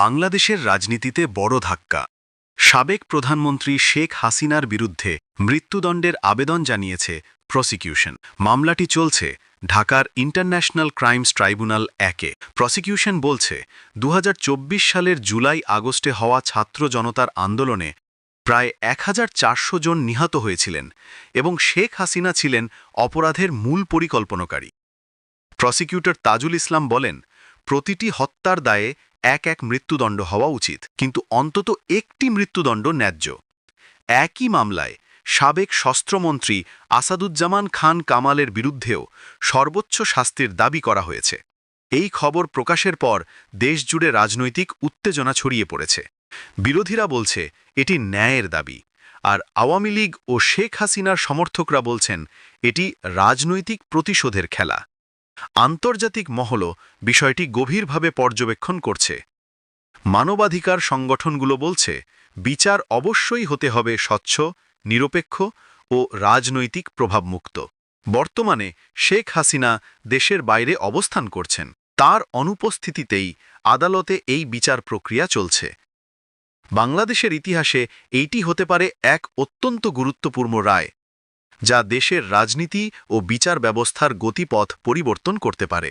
বাংলাদেশের রাজনীতিতে বড় ধাক্কা। সাবেক প্রধানমন্ত্রী শেখ হাসিনার বিরুদ্ধে মৃত্যুদণ্ডের আবেদন জানিয়েছে প্রসিকিউশন। মামলাটি চলছে ঢাকার ইন্টারন্যাশনাল ক্রাইমস ট্রাইব্যুনাল একে। প্রসিকিউশন বলছে দু হাজার চব্বিশ সালের জুলাই আগস্টে হওয়া ছাত্র জনতার আন্দোলনে প্রায় এক হাজার চারশো জন নিহত হয়েছিলেন এবং শেখ হাসিনা ছিলেন অপরাধের মূল পরিকল্পনাকারী। প্রসিকিউটর তাজুল ইসলাম বলেন, প্রতিটি হত্যার দায়ে এক এক মৃত্যুদণ্ড হওয়া উচিত, কিন্তু অন্তত একটি মৃত্যুদণ্ড ন্যায্য। একই মামলায় সাবেক শস্ত্রমন্ত্রী আসাদুজ্জামান খান কামালের বিরুদ্ধেও সর্বোচ্চ শাস্তির দাবি করা হয়েছে। এই খবর প্রকাশের পর দেশজুড়ে রাজনৈতিক উত্তেজনা ছড়িয়ে পড়েছে। বিরোধীরা বলছে, এটি ন্যায়ের দাবি, আর আওয়ামী লীগ ও শেখ হাসিনার সমর্থকরা বলছেন, এটি রাজনৈতিক প্রতিশোধের খেলা। আন্তর্জাতিক মহলও বিষয়টি গভীরভাবে পর্যবেক্ষণ করছে। মানবাধিকার সংগঠনগুলো বলছে, বিচার অবশ্যই হতে হবে স্বচ্ছ, নিরপেক্ষ ও রাজনৈতিক প্রভাবমুক্ত। বর্তমানে শেখ হাসিনা দেশের বাইরে অবস্থান করছেন। তার অনুপস্থিতিতেই আদালতে এই বিচার প্রক্রিয়া চলছে। বাংলাদেশের ইতিহাসে এইটি হতে পারে এক অত্যন্ত গুরুত্বপূর্ণ রায়। যা দেশের রাজনীতি ও বিচার ব্যবস্থার গতিপথ পরিবর্তন করতে পারে।